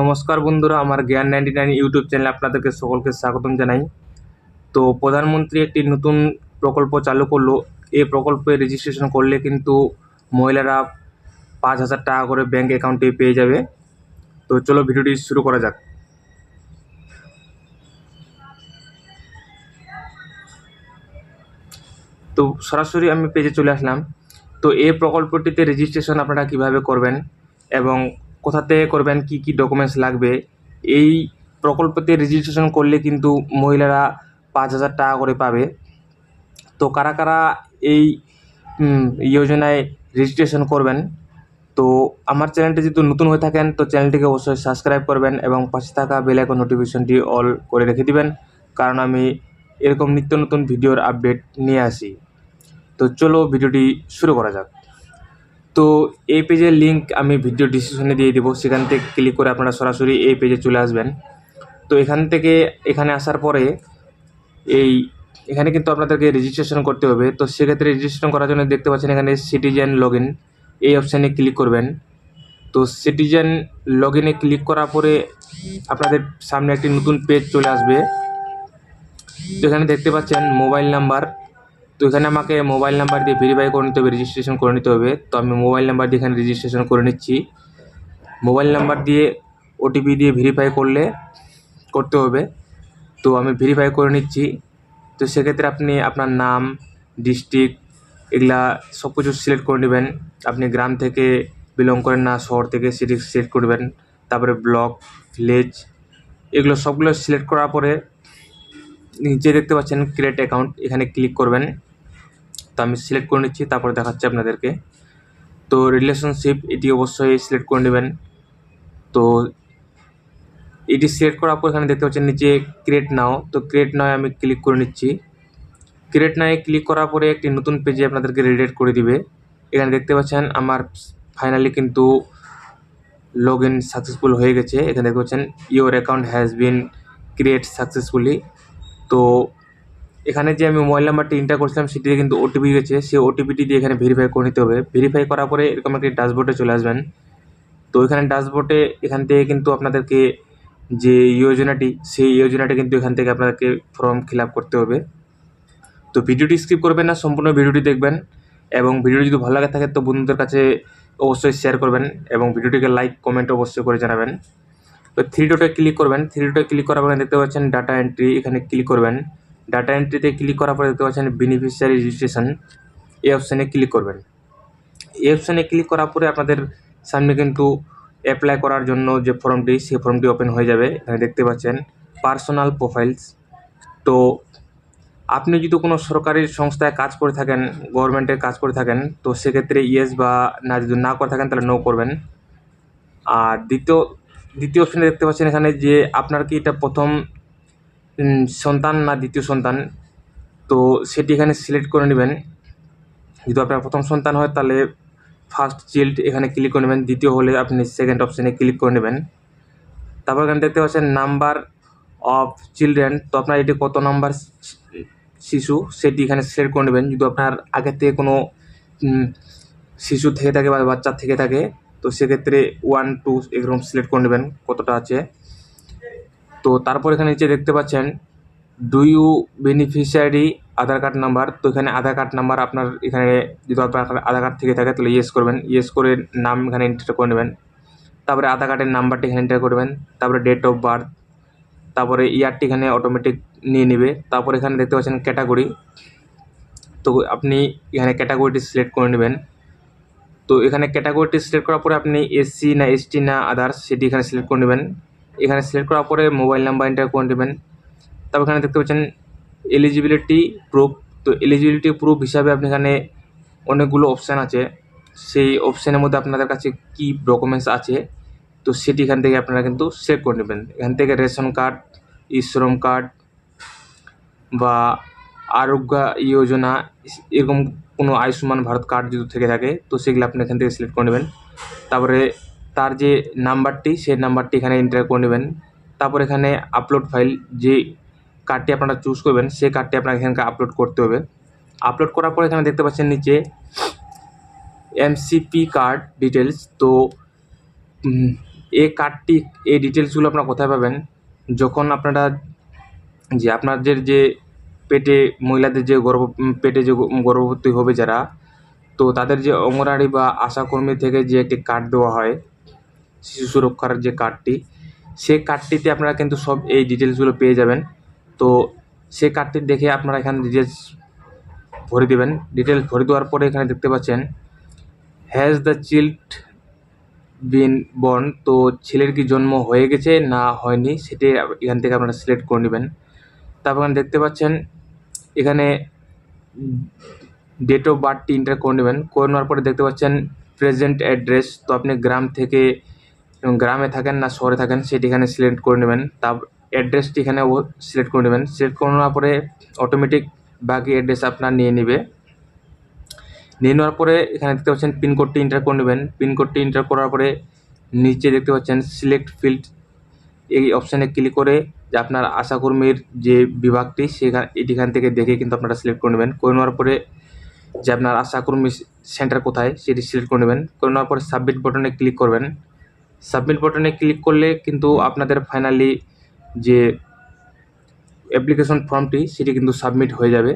নমস্কার বন্ধুরা, আমার জ্ঞান নাইনটি নাইন ইউটিউব চ্যানেলে আপনাদেরকে সকলকে স্বাগতম জানাই। তো প্রধানমন্ত্রী একটি নতুন প্রকল্প চালু করল। এই প্রকল্পে রেজিস্ট্রেশন করলে কিন্তু মহিলারা পাঁচ হাজার টাকা করে ব্যাঙ্ক অ্যাকাউন্টে পেয়ে যাবে। তো চলো ভিডিওটি শুরু করা যাক। তো সরাসরি আমি পেজে চলে আসলাম। তো এই প্রকল্পটিতে রেজিস্ট্রেশন আপনারা কীভাবে করবেন এবং কোথা থেকে করবেন, কি কি ডকুমেন্টস লাগবে? এই প্রকল্পতে রেজিস্ট্রেশন করলে কিন্তু মহিলারা পাঁচ হাজার টাকা করে পাবে। তো কারা কারা এই যোজনায় রেজিস্ট্রেশন করবেন? তো আমার চ্যানেলটি যদি নতুন হয়ে থাকেন, তো চ্যানেলটিকে অবশ্যই সাবস্ক্রাইব করবেন এবং পাশে থাকা বেল আইকন নোটিফিকেশনটি অল করে রেখে দিবেন, কারণ আমি এরকম নিত্য নতুন ভিডিওর আপডেট নিয়ে আসি। তো চলো ভিডিওটি শুরু করা যাক। তো এই পেজের লিঙ্ক আমি ভিডিও ডিসক্রিপশনে দিয়ে দেবো। সেখান থেকে ক্লিক করে আপনারা সরাসরি এই পেজে চলে আসবেন। তো এখান থেকে এখানে আসার পরে এই এখানে কিন্তু আপনাদেরকে রেজিস্ট্রেশন করতে হবে। তো সেক্ষেত্রে রেজিস্ট্রেশন করার জন্য দেখতে পাচ্ছেন এখানে সিটিজেন লগ এই অপশানে ক্লিক করবেন। তো সিটিজেন লগ ক্লিক করার পরে আপনাদের সামনে একটি নতুন পেজ চলে আসবে। তো এখানে দেখতে পাচ্ছেন মোবাইল নাম্বার তো এখানে আমাকে মোবাইল নাম্বার দিয়ে ভেরিফাই করে নিতে হবে রেজিস্ট্রেশন করে নিতে হবে। তো আমি মোবাইল নাম্বার দিয়ে এখানে রেজিস্ট্রেশন করে নিচ্ছি। মোবাইল নাম্বার দিয়ে ওটিপি দিয়ে ভেরিফাই করলে, করতে হবে। তো আমি ভেরিফাই করে নিচ্ছি। তো সেক্ষেত্রে আপনি আপনার নাম ডিস্ট্রিক্ট এগুলা সব কিছু সিলেক্ট করে নেবেন। আপনি গ্রাম থেকে বিলং করেন না, শহর থেকে সেটি সিলেক্ট করবেন তারপরে ব্লক ভিলেজ এগুলো সবগুলো সিলেক্ট করার পরে নিচে দেখতে পাচ্ছেন ক্রিয়েট অ্যাকাউন্ট এখানে ক্লিক করবেন। তো আমি সিলেক্ট করে নিচ্ছি, তারপরে দেখাচ্ছি আপনাদেরকে। তো রিলেশনশিপ এটি অবশ্যই সিলেক্ট করে নেবেন। তো এটি সিলেক্ট করার পর এখানে দেখতে পাচ্ছেন নিচে ক্রিয়েট নাও তো ক্রিয়েট নাও আমি ক্লিক করে নিচ্ছি। ক্রিয়েট নাও ক্লিক করার পরে একটি নতুন পেজে আপনাদেরকে রিডেট করে দিবে। এখানে দেখতে পাচ্ছেন আমার ফাইনালি কিন্তু লগ ইন সাকসেসফুল হয়ে গেছে। এখানে দেখতে পাচ্ছেন your account has been create successfully তো এখানে যে আমি মোবাইল নাম্বারটি এন্টার করছিলাম, সেটিতে কিন্তু ওটিপি গেছে। সেই ওটিপিটি দিয়ে এখানে ভেরিফাই করে নিতে হবে। ভেরিফাই করার পরে এরকম একটি ড্যাশবোর্ডে চলে আসবেন। তো এখানে ড্যাশবোর্ডে এখান থেকে কিন্তু আপনাদেরকে যে যোজনাটি সেই যোজনাটি কিন্তু এখান থেকে আপনাদেরকে ফর্ম ফিল করতে হবে। তো ভিডিওটি স্কিপ করবেন না, সম্পূর্ণ ভিডিওটি দেখবেন এবং ভিডিওটি যদি ভালো লাগে থাকে, তো বন্ধুদের কাছে অবশ্যই শেয়ার করবেন এবং ভিডিওটিকে লাইক কমেন্ট অবশ্যই করে জানাবেন। তো থ্রি ডটে ক্লিক করবেন থ্রি ডটে ক্লিক করার পরে দেখতে পাচ্ছেন ডাটা এন্ট্রি এখানে ক্লিক করবেন। ডাটা এন্ট্রিতে ক্লিক করার পরে দেখতে পাচ্ছেন বেনিফিশিয়ারি রেজিস্ট্রেশন এই অপশানে ক্লিক করবেন। এই অপশানে ক্লিক করার পরে আপনাদের সামনে কিন্তু অ্যাপ্লাই করার জন্য যে ফর্মটি সেই ফর্মটি ওপেন হয়ে যাবে। এখানে দেখতে পাচ্ছেন পার্সোনাল প্রোফাইলস তো আপনি যদি কোনো সরকারি সংস্থায় কাজ করে থাকেন গভর্নমেন্টের কাজ করে থাকেন, তো সেক্ষেত্রে ইয়েস বা না যদি না করে থাকেন, তাহলে নো করবেন। আর দ্বিতীয় দ্বিতীয় অপশানে দেখতে পাচ্ছেন এখানে যে আপনার কি এটা প্রথম সন্তান না দ্বিতীয় সন্তান? তো সেটি এখানে সিলেক্ট করে নেবেন। যদি আপনার প্রথম সন্তান হয়, তাহলে ফার্স্ট চিল্ড এখানে ক্লিক করে নেবেন। দ্বিতীয় হলে আপনি সেকেন্ড অপশানে ক্লিক করে নেবেন। তারপর এখানে দেখতে পাচ্ছেন নাম্বার অফ চিলড্রেন তো আপনার এটি কত নাম্বার শিশু? সেটি এখানে সিলেক্ট করে নেবেন। যদি আপনার আগের থেকে কোনো শিশু থেকে থাকে বা বাচ্চা থেকে থাকে তো সেক্ষেত্রে ওয়ান টু এরকম সিলেক্ট করে নেবেন কতটা আছে। তো তারপর এখানে নিচে দেখতে পাচ্ছেন do you beneficiary Aadhaar card number তো এখানে আধার কার্ড নাম্বার আপনার এখানে যদি আপনার আধার কার্ড থেকে থাকে, তাহলে ইয়েস করবেন। ইয়েস করে নাম এখানে এন্টার করে নেবেন। তারপরে আধার কার্ডের নাম্বারটি এখানে এন্টার করবেন তারপরে ডেট অফ বার্থ তারপরে ইয়ারটি এখানে অটোমেটিক নিয়ে নেবে। তারপরে এখানে দেখতে পাচ্ছেন ক্যাটাগরি তো আপনি এখানে ক্যাটাগরিটি সিলেক্ট করে নেবেন। তো এখানে ক্যাটাগরিটি সিলেক্ট করার পরে আপনি এসসি না এসটি না আদার্স সেটি এখানে সিলেক্ট করে নেবেন। এখানে সিলেক্ট করার পরে মোবাইল নাম্বার এন্টার করে নেবেন। তারপর এখানে দেখতে পাচ্ছেন এলিজিবিলিটি প্রুফ তো এলিজিবিলিটি প্রুফ হিসাবে আপনি এখানে অনেকগুলো অপশান আছে। সেই অপশানের মধ্যে আপনাদের কাছে কী ডকুমেন্টস আছে, তো সেটি এখান থেকে আপনারা কিন্তু সেভ করে নেবেন। এখান থেকে রেশন কার্ড শ্রম কার্ড বা আরোগ্য যোজনা এরকম কোনো আয়ুষ্মান ভারত কার্ড যদি থেকে থাকে, তো সেগুলো আপনি এখান থেকে সিলেক্ট করে নেবেন। তারপরে তার যে নাম্বারটি, সেই নাম্বারটি এখানে এন্টার করে নেবেন। তারপর এখানে আপলোড ফাইল যে কার্ডটি আপনারা চুজ করবেন, সেই কার্ডটি আপনাকে এখানকে আপলোড করতে হবে। আপলোড করার পর এখানে দেখতে পাচ্ছেন নিচে এমসিপি কার্ড ডিটেলস তো এই কার্ডটি এই ডিটেলসগুলো আপনারা কোথায় পাবেন? যখন আপনারা যে আপনাদের যে পেটে মহিলাদের যে গর্ভ পেটে যে গর্ভবতী হবে যারা, তো তাদের যে অঙ্গনারী বা আশাকর্মী থেকে যে একটি কার্ড দেওয়া হয়, শিশু সুরক্ষার যে কার্ডটি, সেই কার্ডটিতে আপনারা কিন্তু সব এই ডিটেলসগুলো পেয়ে যাবেন। তো সেই কার্ডটি দেখে আপনারা এখানে ডিটেলস ভরে দেবেন। ডিটেলস ভরে দেওয়ার পরে এখানে দেখতে পাচ্ছেন has the child been born তো ছেলের কি জন্ম হয়ে গেছে না হয়নি, সেটি এখান থেকে আপনারা সিলেক্ট করে নেবেন। তারপর দেখতে পাচ্ছেন, এখানে ডেট অফ বার্থটি এন্টার করে নেবেন। করে নেওয়ার পরে দেখতে পাচ্ছেন প্রেজেন্ট অ্যাড্রেস তো আপনি গ্রাম থেকে গ্রামে থাকেন না শহরে থাকেন, সেটি এখানে সিলেক্ট করে নেবেন। তার অ্যাড্রেসটি এখানে সিলেক্ট করে নেবেন। সিলেক্ট করে নেওয়ার পরে অটোমেটিক বাকি অ্যাড্রেস আপনার নিয়ে নেবে। নিয়ে নেওয়ার পরে এখানে দেখতে পাচ্ছেন পিনকোডটি এন্টার করে নেবেন। পিনকোডটি এন্টার করার পরে নিচে দেখতে পাচ্ছেন সিলেক্ট ফিল্ড এই অপশানে ক্লিক করে যে আপনার আশাকর্মীর যে বিভাগটি সেখান এটিখান থেকে দেখে কিন্তু আপনারা সিলেক্ট করে নেবেন। করে নেওয়ার পরে যে আপনার আশাকর্মী সেন্টার কোথায় সেটি সিলেক্ট করে নেবেন। করে নেওয়ার পরে সাবমিট বটনে ক্লিক করবেন। সাবমিট বটনে ক্লিক করলে কিন্তু আপনাদের ফাইনালি যে অ্যাপ্লিকেশন ফর্মটি সেটি কিন্তু সাবমিট হয়ে যাবে।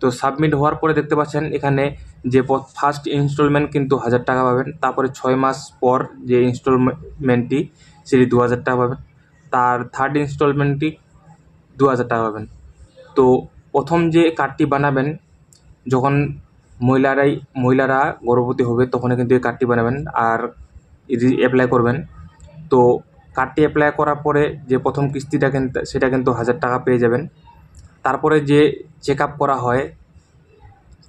তো সাবমিট হওয়ার পরে দেখতে পাচ্ছেন এখানে যে ফার্স্ট ইনস্টলমেন্ট কিন্তু হাজার টাকা পাবেন। তারপরে ছয় মাস পর যে ইনস্টলমেন্টটি সেটি দু হাজার টাকা পাবেন। তার থার্ড ইনস্টলমেন্টটি দু হাজার টাকা পাবেন। তো প্রথম যে কার্ডটি বানাবেন, যখন মহিলারাই, মহিলারা গর্ভবতী হবে তখন কিন্তু এই কার্ডটি বানাবেন আর অ্যাপ্লাই করবেন। তো কার্ডটি অ্যাপ্লাই করার পরে যে প্রথম কিস্তিটা কিন্তু সেটা কিন্তু হাজার টাকা পেয়ে যাবেন। তারপরে যে চেক আপ করা হয়,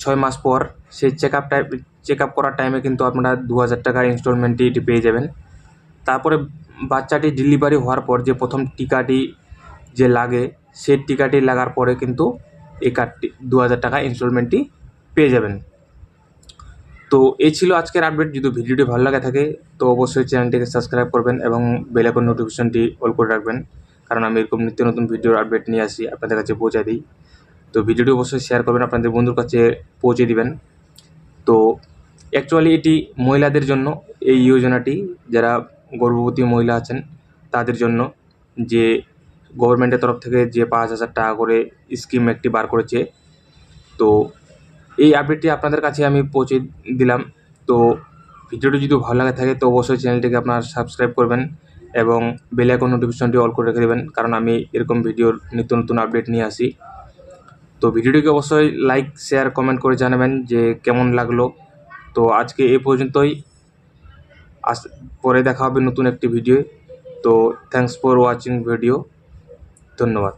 ছয় মাস পর, সেই check up time check up করার টাইমে কিন্তু আপনারা দু হাজার টাকা ইনস্টলমেন্টটি এটি পেয়ে যাবেন। তারপরে বাচ্চাটি ডেলিভারি হওয়ার পর যে প্রথম টিকাটি যে লাগে সেই টিকাটি লাগার পরে কিন্তু এই কার্ডটি দু হাজার টাকা ইনস্টলমেন্টটি পেয়ে যাবেন। তো এই ছিল আজকের আপডেট যদি ভিডিওটি ভালো লাগে থাকে, তো অবশ্যই চ্যানেলটিকে সাবস্ক্রাইব করবেন এবং বেল আইকন নোটিফিকেশনটি অল করে রাখবেন। কারণ আমি এরকম নিত্য নতুন ভিডিওর আপডেট নিয়ে আসি, আপনাদের কাছে পৌঁছে দিই। তো ভিডিওটি অবশ্যই শেয়ার করবেন, আপনাদের বন্ধুর কাছে পৌঁছে দিবেন। তো অ্যাকচুয়ালি এটি মহিলাদের জন্য এই যোজনাটি যারা গর্ভবতী মহিলা আছেন, তাদের জন্য যে গভর্নমেন্টের তরফ থেকে যে পাঁচ হাজার টাকা করে স্কিম একটি বার করেছে। তো এই আপডেটটি আপনাদের কাছে আমি পৌঁছে দিলাম। তো ভিডিওটি যদি ভালো লাগে থাকে, তো অবশ্যই চ্যানেলটিকে আপনার সাবস্ক্রাইব করবেন এবং বেল আইকন নোটিফিকেশনটি অল করে রেখে দেবেন, কারণ আমি এরকম ভিডিওর নিত্য নতুন আপডেট নিয়ে আসি। তো ভিডিওটিকে অবশ্যই লাইক শেয়ার কমেন্ট করে জানাবেন যে কেমন লাগল। তো আজকে এই পর্যন্তই। আস পরে দেখা হবে নতুন একটি ভিডিও তো। থ্যাংকস ফর ওয়াচিং ভিডিও ধন্যবাদ।